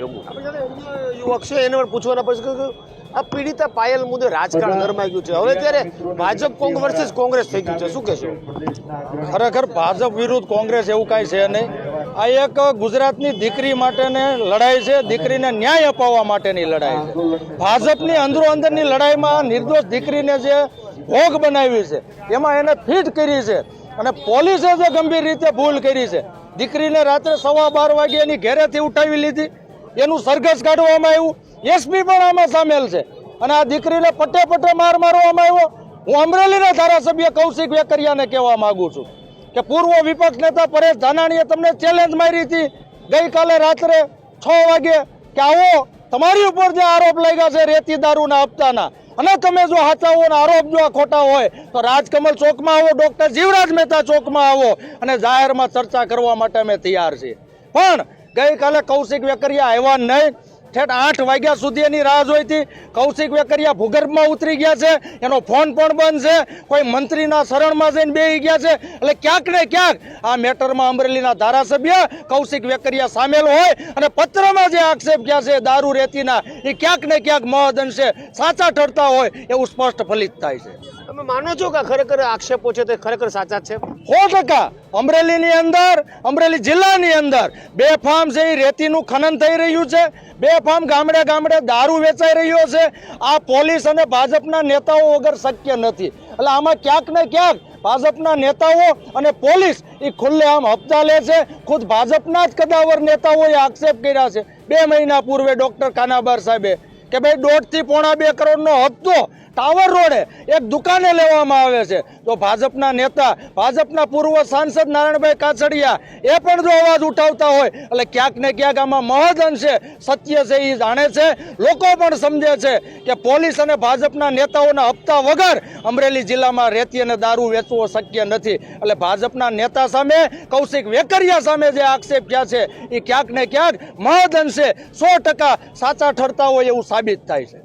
યુવક છે એને પણ પૂછવાના પછી કે આ પીડિતા પાયલ મુદ્દે રાજકારણ ગરમાઈ ગયું છે. હવે ત્યારે ભાજપ કોંગ્રેસ વર્સિસ કોંગ્રેસ થઈ ગયું છે. શું કહેશો? ખરેખર ભાજપ વિરુદ્ધ કોંગ્રેસ એવું કાંઈ છે નહીં. આ એક ગુજરાતની દીકરી માટેની લડાઈ છે. દીકરીને ન્યાય અપાવવા માટેની લડાઈ છે. ભાજપની અંદરો અંદરની લડાઈમાં નિર્દોષ દીકરીને જે ભોગ બનાવી છે એમાં એને ફિટ કરી છે અને પોલીસે જે ગંભીર રીતે ભૂલ કરી છે. દીકરીને રાત્રે સવા બાર વાગ્યાની ઘેરેથી ઉઠાવી લીધી. એનું સરઘસ કાઢવામાં આવ્યું. એસપી પણ આમાં સામેલ છે. અને આ દીકરીને પટ્ટે પટ્ટે માર મારવામાં આવ્યો. હું અમરેલીના ધારાસભ્ય કૌશિક વેકરિયાને કહેવા માંગુ છું કે પૂર્વ વિપક્ષ નેતા પરેશ ધાનાણીએ તમને ચેલેન્જ મારી હતી ગઈકાલે રાત્રે છ વાગે કે આવો, તમારી ઉપર જે આરોપ લાગ્યા છે રેતી દારૂના હપ્તાના. અને તમે જો સાચા હો આરોપ જો ખોટા હોય, તો રાજકમલ ચોકમાં આવો, ડોક્ટર જીવરાજ મહેતા ચોકમાં આવો અને જાહેરમાં ચર્ચા કરવા માટે અમે તૈયાર છીએ. પણ ગઈકાલે કૌશિક વેકરિયા આવ્યા નહીં. ઠેઠ આઠ વાગ્યા સુધી એની રાહ જોઈ હતી. કૌશિક વેકરિયા ભૂગર્ભમાં ઉતરી ગયા છે. એનો ફોન પણ બંધ છે. કોઈ મંત્રીના શરણમાં જઈને બેસી ગયા છે. એટલે ક્યાંક ને ક્યાંક આ મેટરમાં અમરેલીના ધારાસભ્ય કૌશિક વેકરિયા સામેલ હોય અને પત્રમાં જે આક્ષેપ ક્યાં છે, દારૂ રેતીના, એ ક્યાંક ને ક્યાંક મહદઅંશે સાચા ઠરતા હોય એવું સ્પષ્ટ ફલિત થાય છે. તમે માનો છો કે ખરેખર આક્ષેપો છે? તે ખરેખર સાચા છે? સો ટકા. અમરેલીની અંદર, અમરેલી જિલ્લાની અંદર બે ફાર્મ છે એ રેતીનું ખનન થઈ રહ્યું છે, બે ફાર્મ ગામડે ગામડે દારૂ વેચાઈ રહ્યો છે. આ પોલીસ અને ભાજપના નેતાઓ વગર શક્ય નથી. એટલે આમાં ક્યાંક ને ક્યાંક ભાજપના નેતાઓ અને પોલીસ એ ખુલ્લે આમ હપ્તા લે છે. ખુદ ભાજપના જ કદાવર નેતાઓએ આક્ષેપ કર્યા છે. બે મહિના પૂર્વે ડૉક્ટર કાનાબાર સાહેબે કે ભાઈ દોઢથી પોણા બે કરોડનો હપ્તો ટાવર રોડે એક દુકાને લેવામાં આવે છે. તો ભાજપના નેતા, ભાજપના પૂર્વ સાંસદ નારાયણભાઈ કાછડિયા એ પણ જો અવાજ ઉઠાવતા હોય, એટલે ક્યાંક ને ક્યાંક આમાં મહદ અંશે સત્ય છે એ જાણે છે. લોકો પણ સમજે છે કે પોલીસ અને ભાજપના નેતાઓના હપ્તા વગર અમરેલી જિલ્લામાં રેતી અને દારૂ વેચવો શક્ય નથી. એટલે ભાજપના નેતા સામે, કૌશિક વેકરિયા સામે જે આક્ષેપ થયા છે એ ક્યાંક ને ક્યાંક મહદ અંશે સો ટકા સાચા ઠરતા હોય એવું સાબિત થાય છે.